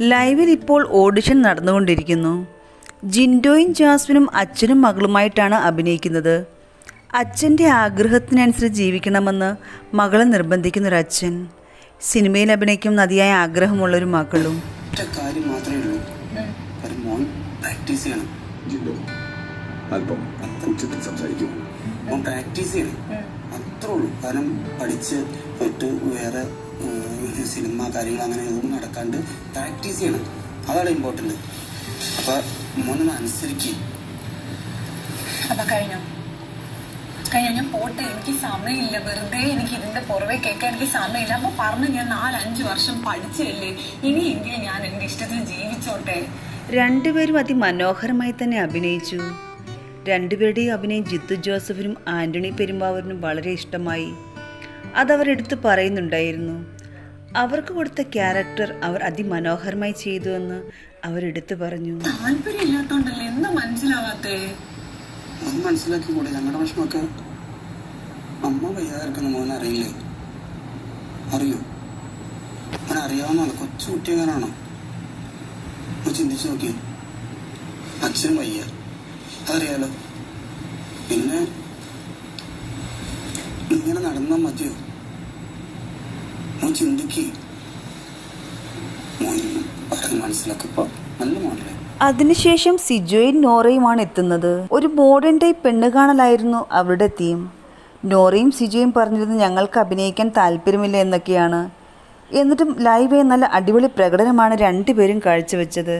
ലൈവിൽ ഇപ്പോൾ ഓഡിഷൻ നടന്നുകൊണ്ടിരിക്കുന്നു. ജിൻഡോയും ജാസ്മിനും അച്ഛനും മകളുമായിട്ടാണ് അഭിനയിക്കുന്നത്. അച്ഛന്റെ ആഗ്രഹത്തിനനുസരിച്ച് ജീവിക്കണമെന്ന് മകളെ നിർബന്ധിക്കുന്ന ഒരു അച്ഛൻ സിനിമയിൽ അഭിനയിക്കും നദിയായ ആഗ്രഹമുള്ളൊരു മകളും. ഒറ്റ കാര്യം മാത്രമേ ഉള്ളൂ. ഒരു മോൻ പ്രാക്ടീസ് ചെയ്യണം. അല്പം ഉച്ചത്തിൽ സംസാരിക്കൂ. മോൻ പ്രാക്ടീസ് ചെയ്യണം. അത്രേ ഉള്ളൂ. കാരണം പഠിച്ച് മറ്റ് വേറെ ഏഹ്, സിനിമ കാര്യങ്ങൾ അങ്ങനെ ഒന്നും നടക്കാണ്ട് പ്രാക്ടീസ് ചെയ്യണം. അതാണ് ഇമ്പോർട്ടന്റ് അപ്പൊ മോനൊന്ന് അനുസരിക്കും. അപ്പൊ കഴിഞ്ഞോ? കഴിഞ്ഞ? ഞാൻ പോട്ടെ. എനിക്ക് സമയമില്ല. വെറുതെ എനിക്ക് ഇതിന്റെ പുറവെ കേൾക്കാൻ എനിക്ക് സമയമില്ല. അപ്പൊ പറഞ്ഞു ഞാൻ നാലഞ്ച് വർഷം പഠിച്ചല്ലേ ഇനിയെങ്കിലും ഞാൻ എന്റെ ഇഷ്ടത്തിൽ ജീവിച്ചോട്ടെ. രണ്ടുപേരും അതിമനോഹരമായി തന്നെ അഭിനയിച്ചു. രണ്ടുപേരുടെയും അഭിനയം ജിത്തു ജോസഫിനും ആന്റണി പെരുമ്പാവൂരിനും വളരെ ഇഷ്ടമായി. അതവരെടുത്ത് എടുത്തു പറയുന്നുണ്ടായിരുന്നു അവർക്ക് കൊടുത്ത ക്യാരക്ടർ അവർ അതിമനോഹരമായി ചെയ്തു എന്ന് അവരെടുത്തു പറഞ്ഞു. എന്താ മനസ്സിലാവാത്തേ? മനസ്സിലാക്കി കൂടെ? ഞങ്ങളുടെ പ്രശ്നമൊക്കെ അമ്മ വയ്യാതിരിക്കുന്ന മോൻ അറിയില്ലേ? അറിയോ? അറിയാവുന്നതാണ് കൊച്ചു ഒന്ന് ചിന്തിച്ചു നോക്കിയോ അച്ഛനും വയ്യ. അതറിയാലോ? പിന്നെ ഇങ്ങനെ നടന്നാൽ മതിയോ? മോൻ ചിന്തിക്കേ മോൻ പറഞ്ഞ് നല്ല മോനല്ലേ അതിനുശേഷം സിജോയും നോറയുമാണ് എത്തുന്നത്. ഒരു മോഡേൺ ടൈപ്പ് പെണ്ണ് കാണലായിരുന്നു അവരുടെ തീം നോറയും സിജോയും പറഞ്ഞിരുന്നു ഞങ്ങൾക്ക് അഭിനയിക്കാൻ താല്പര്യമില്ല എന്നൊക്കെയാണ്. എന്നിട്ടും ലൈവ് നല്ല അടിപൊളി പ്രകടനമാണ് രണ്ടുപേരും കാഴ്ചവെച്ചത്.